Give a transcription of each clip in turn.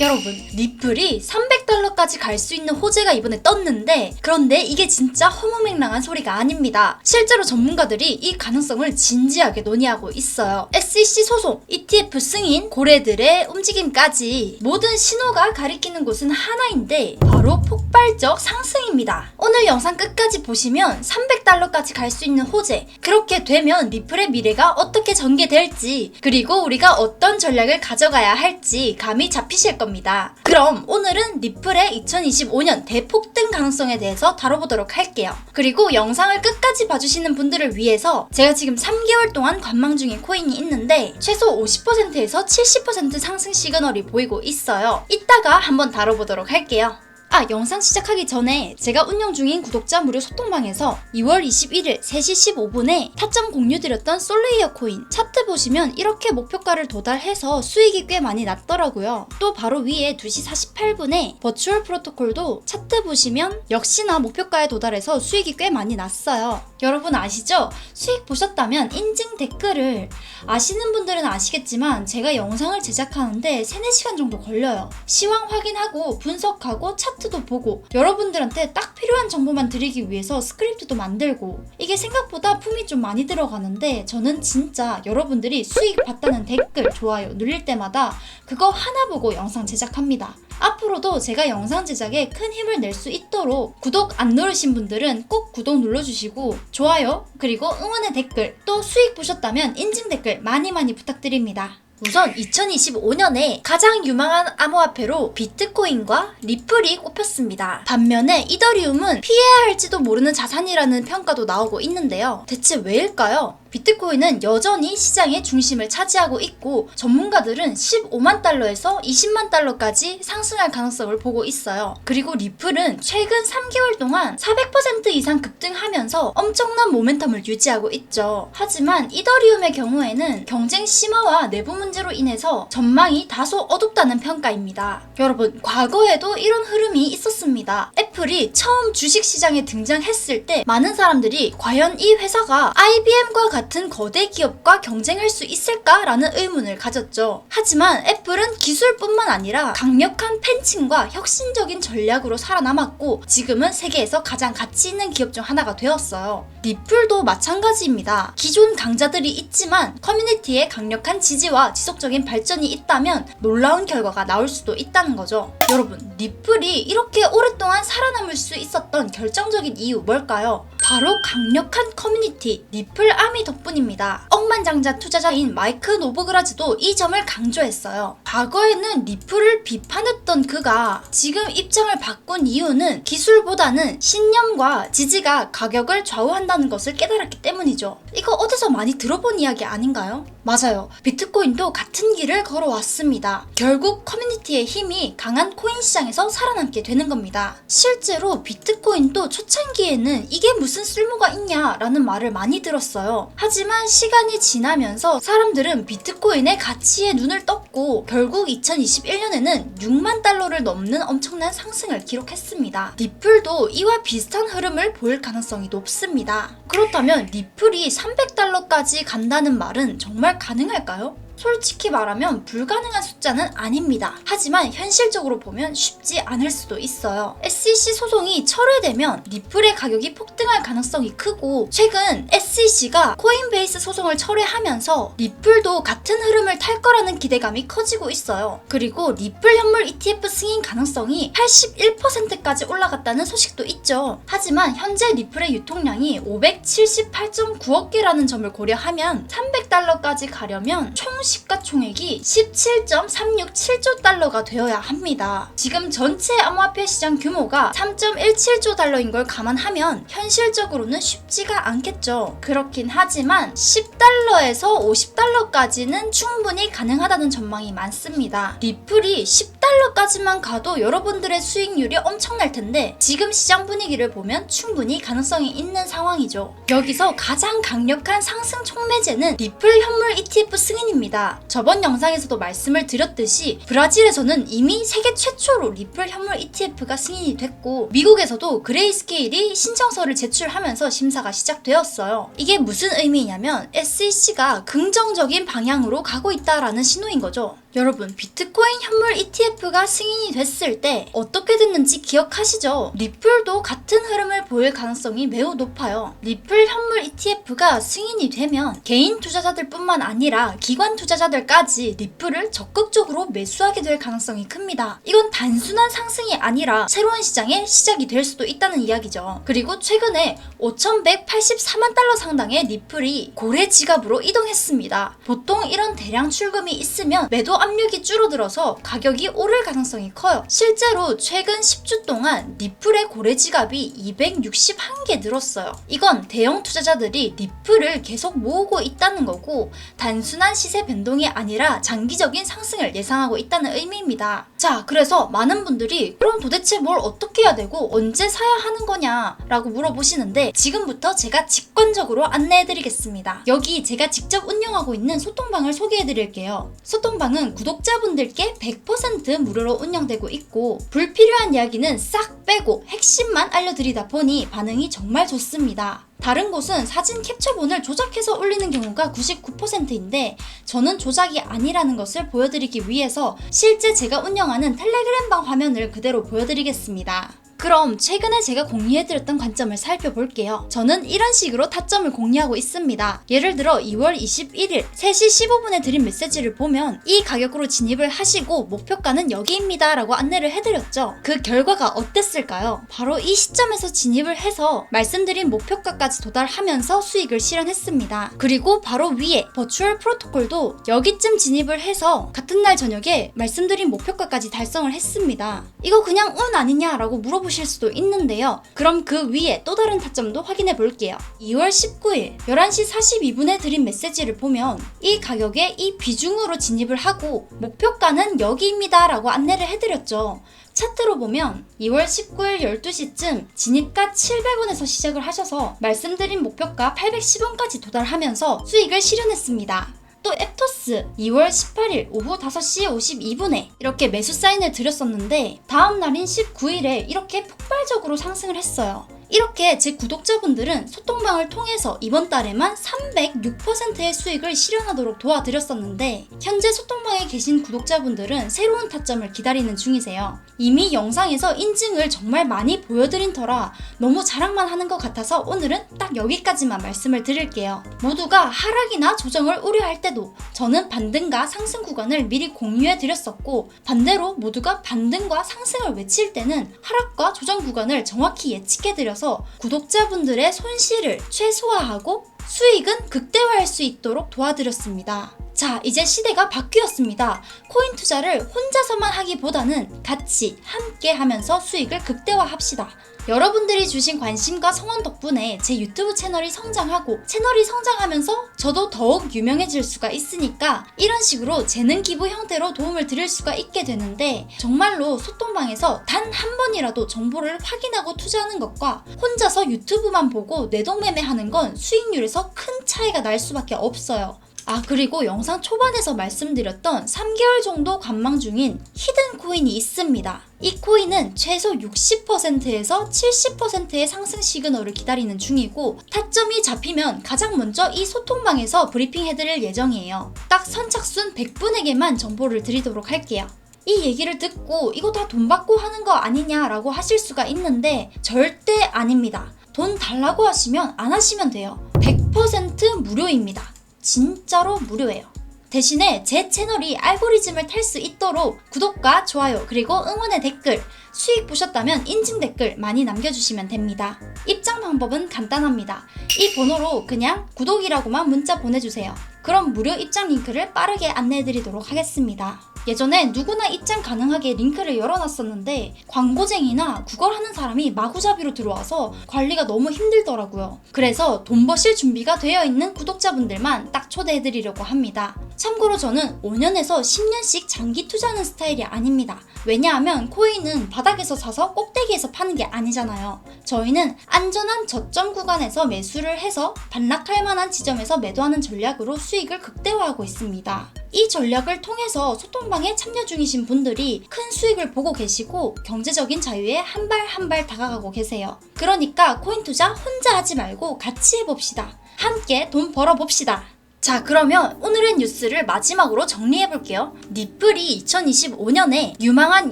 여러분, 리플이 300 달러까지 갈 수 있는 호재가 이번에 떴는데, 그런데 이게 진짜 허무맹랑한 소리가 아닙니다. 실제로 전문가들이 이 가능성을 진지하게 논의하고 있어요. SEC 소송, ETF 승인, 고래들의 움직임까지 모든 신호가 가리키는 곳은 하나인데, 바로 폭발적 상승입니다. 오늘 영상 끝까지 보시면 300달러까지 갈 수 있는 호재, 그렇게 되면 리플의 미래가 어떻게 전개될지, 그리고 우리가 어떤 전략을 가져가야 할지 감이 잡히실 겁니다. 그럼 오늘은 리플의 2025년 대폭등 가능성에 대해서 다뤄보도록 할게요. 그리고 영상을 끝까지 봐주시는 분들을 위해서 제가 지금 3개월 동안 관망 중인 코인이 있는데 최소 50%에서 70% 상승 시그널이 보이고 있어요. 이따가 한번 다뤄보도록 할게요. 아, 영상 시작하기 전에 제가 운영 중인 구독자 무료 소통방에서 2월 21일 3시 15분에 타점 공유드렸던 솔레이어 코인 차트 보시면 이렇게 목표가를 도달해서 수익이 꽤 많이 났더라고요. 또 바로 위에 2시 48분에 버추얼 프로토콜도 차트 보시면 역시나 목표가에 도달해서 수익이 꽤 많이 났어요. 여러분 아시죠? 수익 보셨다면 인증 댓글을 아시는 분들은 아시겠지만 제가 영상을 제작하는데 3, 4시간 정도 걸려요. 시황 확인하고 분석하고 차트 도 보고 여러분들한테 딱 필요한 정보만 드리기 위해서 스크립트도 만들고 이게 생각보다 품이 좀 많이 들어가는데 저는 진짜 여러분들이 수익 봤다는 댓글, 좋아요 눌릴 때마다 그거 하나 보고 영상 제작합니다. 앞으로도 제가 영상 제작에 큰 힘을 낼 수 있도록 구독 안 누르신 분들은 꼭 구독 눌러주시고 좋아요 그리고 응원의 댓글 또 수익 보셨다면 인증 댓글 많이 많이 부탁드립니다. 우선 2025년에 가장 유망한 암호화폐로 비트코인과 리플이 꼽혔습니다. 반면에 이더리움은 피해야 할지도 모르는 자산이라는 평가도 나오고 있는데요. 대체 왜일까요? 비트코인은 여전히 시장의 중심을 차지하고 있고 전문가들은 15만 달러에서 20만 달러까지 상승할 가능성을 보고 있어요. 그리고 리플은 최근 3개월 동안 400% 이상 급등하면서 엄청난 모멘텀을 유지하고 있죠. 하지만 이더리움의 경우에는 경쟁 심화와 내부 문제로 인해서 전망이 다소 어둡다는 평가입니다. 여러분, 과거에도 이런 흐름이 있었습니다. 애플이 처음 주식 시장에 등장했을 때 많은 사람들이 과연 이 회사가 IBM과 같은 같은 거대 기업과 경쟁할 수 있을까라는 의문을 가졌죠. 하지만 애플은 기술뿐만 아니라 강력한 팬층과 혁신적인 전략으로 살아남았고 지금은 세계에서 가장 가치 있는 기업 중 하나가 되었어요. 리플도 마찬가지입니다. 기존 강자들이 있지만 커뮤니티에 강력한 지지와 지속적인 발전이 있다면 놀라운 결과가 나올 수도 있다는 거죠. 여러분, 리플이 이렇게 오랫동안 살아남을 수 있었던 결정적인 이유 뭘까요? 바로 강력한 커뮤니티 리플 아미 덕분입니다. 억만장자 투자자인 마이크 노브그라즈도 이 점을 강조했어요. 과거에는 리플을 비판했던 그가 지금 입장을 바꾼 이유는 기술보다는 신념과 지지가 가격을 좌우한다는 것을 깨달았기 때문이죠. 이거 어디서 많이 들어본 이야기 아닌가요? 맞아요. 비트코인도 같은 길을 걸어왔습니다. 결국 커뮤니티의 힘이 강한 코인 시장에서 살아남게 되는 겁니다. 실제로 비트코인도 초창기에는 이게 무슨 쓸모가 있냐라는 말을 많이 들었어요. 하지만 시간이 지나면서 사람들은 비트코인의 가치에 눈을 떴고 결국 2021년에는 6만 달러를 넘는 엄청난 상승을 기록했습니다. 리플도 이와 비슷한 흐름을 보일 가능성이 높습니다. 그렇다면 리플이 300달러까지 간다는 말은 정말 가능할까요? 솔직히 말하면 불가능한 숫자는 아닙니다. 하지만 현실적으로 보면 쉽지 않을 수도 있어요. SEC 소송이 철회되면 리플의 가격이 폭등할 가능성이 크고 최근 SEC가 코인베이스 소송을 철회하면서 리플도 같은 흐름을 탈 거라는 기대감이 커지고 있어요. 그리고 리플 현물 ETF 승인 가능성이 81%까지 올라갔다는 소식도 있죠. 하지만 현재 리플의 유통량이 578.9억 개라는 점을 고려하면 300달러까지 가려면 총 시가총액이 17.367조 달러가 되어야 합니다. 지금 전체 암호화폐 시장 규모가 3.17조 달러인 걸 감안하면 현실적으로는 쉽지가 않겠죠. 그렇긴 하지만 10달러에서 50달러까지는 충분히 가능하다는 전망이 많습니다. 리플이 10 달러까지만 가도 여러분들의 수익률이 엄청날 텐데 지금 시장 분위기를 보면 충분히 가능성이 있는 상황이죠. 여기서 가장 강력한 상승 촉매제는 리플 현물 ETF 승인입니다. 저번 영상에서도 말씀을 드렸듯이 브라질에서는 이미 세계 최초로 리플 현물 ETF가 승인이 됐고 미국에서도 그레이스케일이 신청서를 제출하면서 심사가 시작되었어요. 이게 무슨 의미냐면 SEC가 긍정적인 방향으로 가고 있다라는 신호인 거죠. 여러분, 비트코인 현물 ETF가 승인이 됐을 때 어떻게 됐는지 기억하시죠? 리플도 같은 흐름을 보일 가능성이 매우 높아요. 리플 현물 ETF가 승인이 되면 개인 투자자들 뿐만 아니라 기관 투자자들까지 리플을 적극적으로 매수하게 될 가능성이 큽니다. 이건 단순한 상승이 아니라 새로운 시장의 시작이 될 수도 있다는 이야기죠. 그리고 최근에 5,184만 달러 상당의 리플이 고래 지갑으로 이동했습니다. 보통 이런 대량 출금이 있으면 매도 압력이 줄어들어서 가격이 오를 가능성이 커요. 실제로 최근 10주 동안 리플의 고래 지갑이 261개 늘었어요. 이건 대형 투자자들이 리플을 계속 모으고 있다는 거고 단순한 시세 변동이 아니라 장기적인 상승을 예상하고 있다는 의미입니다. 자, 그래서 많은 분들이 그럼 도대체 뭘 어떻게 해야 되고 언제 사야 하는 거냐 라고 물어보시는데 지금부터 제가 직관적으로 안내해 드리겠습니다. 여기 제가 직접 운영하고 있는 소통방을 소개해 드릴게요. 소통방은 구독자분들께 100% 무료로 운영되고 있고 불필요한 이야기는 싹 빼고 핵심만 알려드리다 보니 반응이 정말 좋습니다. 다른 곳은 사진 캡처본을 조작해서 올리는 경우가 99%인데 저는 조작이 아니라는 것을 보여드리기 위해서 실제 제가 운영하는 텔레그램방 화면을 그대로 보여드리겠습니다. 그럼 최근에 제가 공유해드렸던 관점을 살펴볼게요. 저는 이런 식으로 타점을 공유하고 있습니다. 예를 들어 2월 21일 3시 15분에 드린 메시지를 보면 이 가격으로 진입을 하시고 목표가는 여기입니다 라고 안내를 해드렸죠. 그 결과가 어땠을까요? 바로 이 시점에서 진입을 해서 말씀드린 목표가까지 도달하면서 수익을 실현했습니다. 그리고 바로 위에 버추얼 프로토콜도 여기쯤 진입을 해서 같은 날 저녁에 말씀드린 목표가까지 달성을 했습니다. 이거 그냥 운 아니냐라고 물어보 실 수도 있는데요. 그럼 그 위에 또 다른 타점도 확인해 볼게요. 2월 19일 11시 42분에 드린 메시지를 보면 이 가격에 이 비중으로 진입을 하고 목표가는 여기입니다 라고 안내를 해드렸죠. 차트로 보면 2월 19일 12시쯤 진입가 700원에서 시작을 하셔서 말씀드린 목표가 810원까지 도달하면서 수익을 실현했습니다. 또 앱토스 2월 18일 오후 5시 52분에 이렇게 매수 사인을 드렸었는데 다음 날인 19일에 이렇게 폭발적으로 상승을 했어요. 이렇게 제 구독자분들은 소통방을 통해서 이번 달에만 306%의 수익을 실현하도록 도와드렸었는데 현재 소통방에 계신 구독자분들은 새로운 타점을 기다리는 중이세요. 이미 영상에서 인증을 정말 많이 보여드린 터라 너무 자랑만 하는 것 같아서 오늘은 딱 여기까지만 말씀을 드릴게요. 모두가 하락이나 조정을 우려할 때도 저는 반등과 상승 구간을 미리 공유해 드렸었고 반대로 모두가 반등과 상승을 외칠 때는 하락과 조정 구간을 정확히 예측해 드 려서 구독자분들의 손실을 최소화하고 수익은 극대화할 수 있도록 도와드렸습니다. 자, 이제 시대가 바뀌었습니다. 코인 투자를 혼자서만 하기보다는 같이 함께 하면서 수익을 극대화합시다. 여러분들이 주신 관심과 성원 덕분에 제 유튜브 채널이 성장하고 채널이 성장하면서 저도 더욱 유명해질 수가 있으니까 이런 식으로 재능 기부 형태로 도움을 드릴 수가 있게 되는데 정말로 소통방에서 단 한 번이라도 정보를 확인하고 투자하는 것과 혼자서 유튜브만 보고 내동매매하는 건 수익률에서 큰 차이가 날 수밖에 없어요. 아, 그리고 영상 초반에서 말씀드렸던 3개월 정도 관망 중인 히든 코인이 있습니다. 이 코인은 최소 60%에서 70%의 상승 시그널을 기다리는 중이고 타점이 잡히면 가장 먼저 이 소통방에서 브리핑 해드릴 예정이에요. 딱 선착순 100분에게만 정보를 드리도록 할게요. 이 얘기를 듣고 이거 다 돈 받고 하는 거 아니냐라고 하실 수가 있는데 절대 아닙니다. 돈 달라고 하시면 안 하시면 돼요. 100% 무료입니다. 진짜로 무료예요. 대신에 제 채널이 알고리즘을 탈 수 있도록 구독과 좋아요 그리고 응원의 댓글 수익 보셨다면 인증 댓글 많이 남겨주시면 됩니다. 입장 방법은 간단합니다. 이 번호로 그냥 구독이라고만 문자 보내주세요. 그럼 무료 입장 링크를 빠르게 안내해드리도록 하겠습니다. 예전에 누구나 입장 가능하게 링크를 열어놨었는데 광고쟁이나 구걸 하는 사람이 마구잡이로 들어와서 관리가 너무 힘들더라고요. 그래서 돈 버실 준비가 되어 있는 구독자분들만 딱 초대해드리려고 합니다. 참고로 저는 5년에서 10년씩 장기 투자하는 스타일이 아닙니다. 왜냐하면 코인은 바닥에서 사서 꼭대기에서 파는 게 아니잖아요. 저희는 안전한 저점 구간에서 매수를 해서 반락할 만한 지점에서 매도하는 전략으로 수익을 극대화하고 있습니다. 이 전략을 통해서 소통방에 참여 중이신 분들이 큰 수익을 보고 계시고 경제적인 자유에 한 발 한 발 다가가고 계세요. 그러니까 코인 투자 혼자 하지 말고 같이 해봅시다. 함께 돈 벌어봅시다. 자, 그러면 오늘의 뉴스를 마지막으로 정리해볼게요. 니플이 2025년에 유망한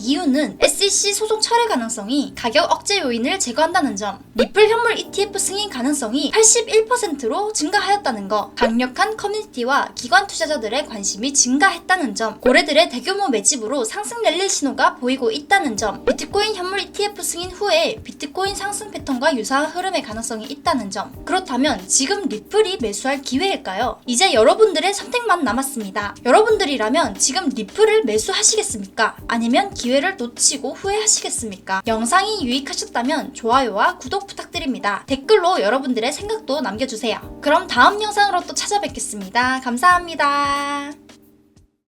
이유는 SEC 소송 철회 가능성이 가격 억제 요인을 제거한다는 점, 니플 현물 ETF 승인 가능성이 81%로 증가하였다는 거, 강력한 커뮤니티와 기관 투자자들의 관심이 증가했다는 점, 고래들의 대규모 매집으로 상승 랠리 신호가 보이고 있다는 점, 비트코인 현물 ETF 승인 후에 비트코인 상승 패턴과 유사한 흐름의 가능성이 있다는 점. 그렇다면 지금 리플이 매수할 기회일까요? 이제 여러분들의 선택만 남았습니다. 여러분들이라면 지금 리플을 매수하시겠습니까? 아니면 기회를 놓치고 후회하시겠습니까? 영상이 유익하셨다면 좋아요와 구독 부탁드립니다. 댓글로 여러분들의 생각도 남겨주세요. 그럼 다음 영상으로 또 찾아뵙겠습니다. 감사합니다.